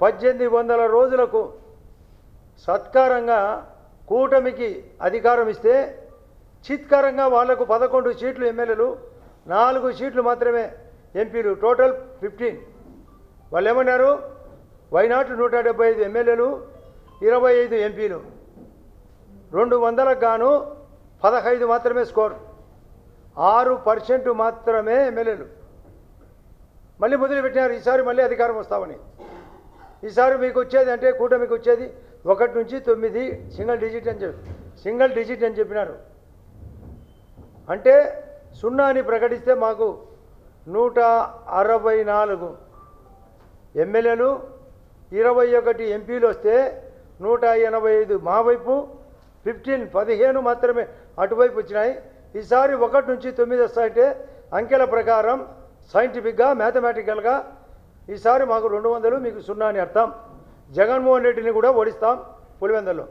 పద్దెనిమిది వందల రోజులకు సత్కారంగా కూటమికి అధికారం ఇస్తే చిత్కారంగా వాళ్ళకు పదకొండు సీట్లు ఎమ్మెల్యేలు నాలుగు సీట్లు మాత్రమే ఎంపీలు టోటల్ ఫిఫ్టీన్. వాళ్ళు ఏమన్నారు వైనాట్ నూట డెబ్బై ఐదు ఎమ్మెల్యేలు ఇరవై ఐదు ఎంపీలు. రెండు వందలకు గాను పదహైదు మాత్రమే స్కోర్. ఆరు పర్సెంట్ మాత్రమే ఎమ్మెల్యేలు. మళ్ళీ మొదలుపెట్టినారు ఈసారి మళ్ళీ అధికారం వస్తామని. ఈసారి మీకు వచ్చేది అంటే కూటమికి వచ్చేది ఒకటి నుంచి తొమ్మిది సింగిల్ డిజిట్ అని చెప్పి సింగిల్ డిజిట్ అని చెప్పినారు. అంటే సున్నాని ప్రకటిస్తే మాకు నూట అరవై నాలుగు ఎమ్మెల్యేలు ఇరవై ఒకటి ఎంపీలు వస్తే నూట ఎనభై ఐదు మా వైపు ఫిఫ్టీన్ పదిహేను మాత్రమే అటువైపు వచ్చినాయి. ఈసారి ఒకటి నుంచి తొమ్మిది వస్తాయంటే అంకెల ప్రకారం సైంటిఫిక్గా మ్యాథమెటికల్గా ఈసారి మాకు రెండు వందలు మీకు సున్నా అని అర్థం. జగన్మోహన్ రెడ్డిని కూడా ఓడిస్తాం పులివెందల్లో.